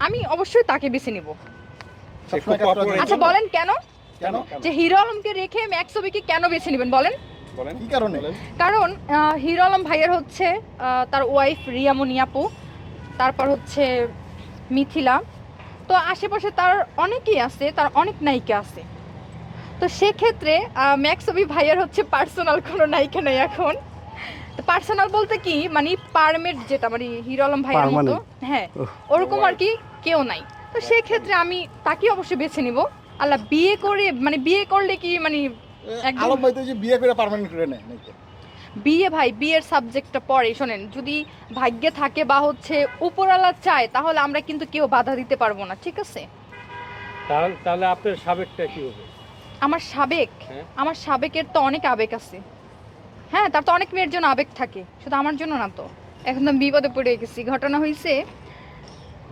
আমি অবশ্যই তাকে বেছে নিব। আচ্ছা বলেন কেন? কেন? যে হিরো আলমকে রেখে ম্যাক্স ছবিকে কেন বেছে নেবেন বলেন? বলেন। কি কারণে? হিরো আলম ভাইয়ের হচ্ছে আহ, তার ওয়াইফ রিয়ামনি আপু তারপর হচ্ছে মিথিলা। তো আশেপাশে তার অনেকেই আছে তার অনেক নায়িকা আছে। তো সেক্ষেত্রে ম্যাক্সবি ভাইয়ের হচ্ছে পার্সোনাল কোনো নায়িকা নেই এখন। পার্সোনাল বলতে কি মানে পারমেট যেটা মানে হিরো আলম ভাইয়ের মতো হ্যাঁ ওরকম আর কি কেউ নাই। তো সেক্ষেত্রে আমি তাকে অবশ্যই বেছে নিব। আল্লাহ বিয়ে করে মানে বিয়ে করলে কি মানে একদম- আলম ভাই তো যে বিয়ে করে পার্মানেন্ট করে নেয় নাকি? বিয়ে ভাই বিয়ের সাবজেক্টটা পরে শোনেন যদি ভাগ্যে থাকে বা হচ্ছে উপরালা চায় তাহলে আমরা কিন্তু কেউ বাধা দিতে পারব না ঠিক আছে? তাহলে তাহলে আপনার সাবেকটা কি হবে? আমার সাবেক? হ্যাঁ। আমার সাবেকের তো অনেক আবেগ আছে। হ্যাঁ তার তো অনেক মেয়ের জন্য আবেগ থাকে। শুধু আমার জন্য না তো। একদম বিপদে পড়ে গেছি। ঘটনা হয়েছে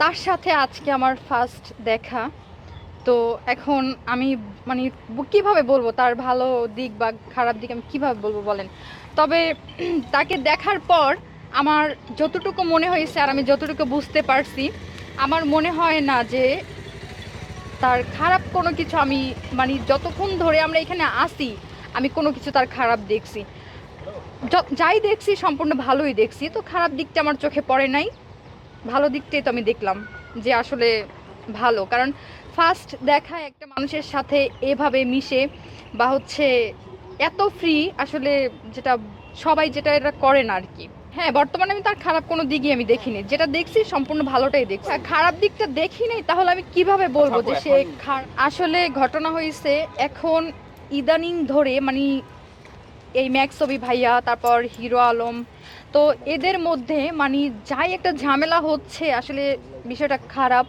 তার সাথে আজকে আমার ফার্স্ট দেখা। তো এখন আমি মানে কীভাবে বলব, তার ভালো দিক বা খারাপ দিক আমি কীভাবে বলব বলেন? তবে তাকে দেখার পর আমার যতটুকু মনে হয়েছে আর আমি যতটুকু বুঝতে পারছি, আমার মনে হয় না যে তার খারাপ কোনো কিছু আমি মানে যতক্ষণ ধরে আমরা এখানে আসি আমি কোনো কিছু তার খারাপ দেখছি। যাই দেখছি সম্পূর্ণ ভালোই দেখছি। তো খারাপ দিকটা আমার চোখে পড়ে নাই। ভালো দিকটাই তো আমি দেখলাম যে আসলে ভালো। কারণ ফার্স্ট দেখা একটা মানুষের সাথে এভাবে মিশে বা হচ্ছে এত ফ্রি আসলে যেটা সবাই যেটা এটা করে না আর কি হ্যাঁ বর্তমানে আমি তার খারাপ কোনো দিকই আমি দেখিনি। যেটা দেখছি সম্পূর্ণ ভালোটাই দেখছি। আর খারাপ দিকটা দেখি নাই তাহলে আমি কীভাবে বলব যে সে আসলে ঘটনা হয়েছে এখন ইদানিং ধরে মানে এই ম্যাক্সবি ভাইয়া তারপর হিরো আলম। তো এদের মধ্যে মানে যাই একটা ঝামেলা হচ্ছে আসলে বিষয়টা খারাপ।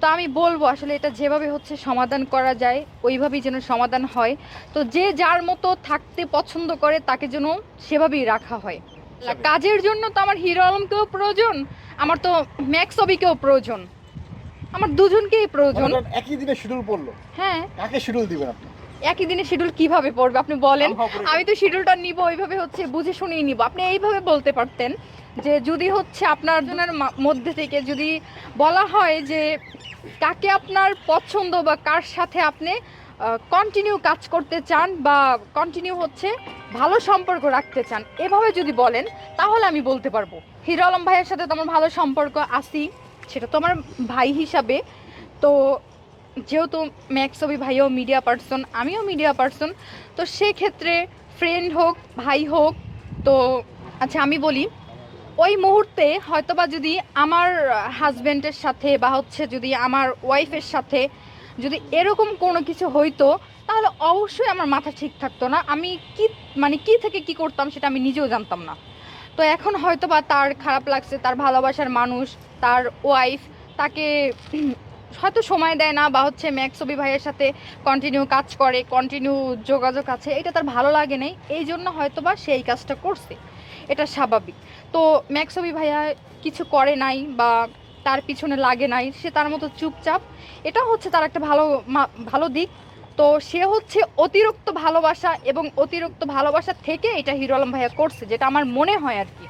তো আমি বলব আসলে এটা যেভাবে হচ্ছে সমাধান করা যায় ওইভাবেই যেন সমাধান হয়। তো যে যার মতো থাকতে পছন্দ করে তাকে যেন সেভাবেই রাখা হয়। কাজের জন্য তো আমার হিরো আলমকেও প্রয়োজন আমার তো ম্যাক্সবিকেও প্রয়োজন। আমার দুজনকেই প্রয়োজন। একই দিনে শিডিউল পড়ল। হ্যাঁ। কাকে শিডিউল দিবেন আপনি? একই দিনে শিডিউল কীভাবে পড়বে? আপনি বলেন। আমি তো শিডিউলটা নিব ওইভাবে হচ্ছে বুঝে শুনেই নিব। আপনি এইভাবে বলতে পারতেন যে যদি হচ্ছে আপনার জনের মধ্যে থেকে যদি বলা হয় যে কাকে আপনার পছন্দ বা কার সাথে আপনি কন্টিনিউ কাজ করতে চান বা কন্টিনিউ হচ্ছে ভালো সম্পর্ক রাখতে চান এভাবে যদি বলেন তাহলে আমি বলতে পারব। হিরো আলম ভাইয়ের সাথে তো আমার ভালো সম্পর্ক আসি সেটা তো আমার ভাই হিসাবে। তো যেহেতু ম্যাক্সবি ভাইও মিডিয়া পার্সন আমিও মিডিয়া পার্সন তো সেক্ষেত্রে ফ্রেন্ড হোক, ভাই হোক, তো আচ্ছা আমি বলি, ওই মুহূর্তে হয়তোবা যদি আমার হাজব্যান্ডের সাথে বা হচ্ছে যদি আমার ওয়াইফের সাথে যদি এরকম কোনো কিছু হইতো, তাহলে অবশ্যই আমার মাথা ঠিক থাকতো না। আমি কি মানে কি থেকে কি করতাম সেটা আমি নিজেও জানতাম না। তো এখন হয়তোবা তার খারাপ লাগছে, তার ভালোবাসার মানুষ, তার ওয়াইফ তাকে হয়তো সময় দেয় না বা হচ্ছে ম্যাক্সবি ভাইয়ের সাথে কন্টিনিউ কাজ করে কন্টিনিউ যোগাযোগ আছে, এটা তার ভালো লাগে নাই, এই জন্য হয়তো বা সেই কাজটা করছে। এটা স্বাভাবিক। তো ম্যাক্সবি ভাইয়া কিছু করে নাই বা তার পিছনে লাগে নাই, সে তার মতো চুপচাপ, এটা হচ্ছে তার একটা ভালো ভালো দিক। তো সে হচ্ছে অতিরিক্ত ভালোবাসা এবং অতিরিক্ত ভালোবাসা থেকে এটা হিরো আলম ভাইয়া করছে, যেটা আমার মনে হয় আর কি।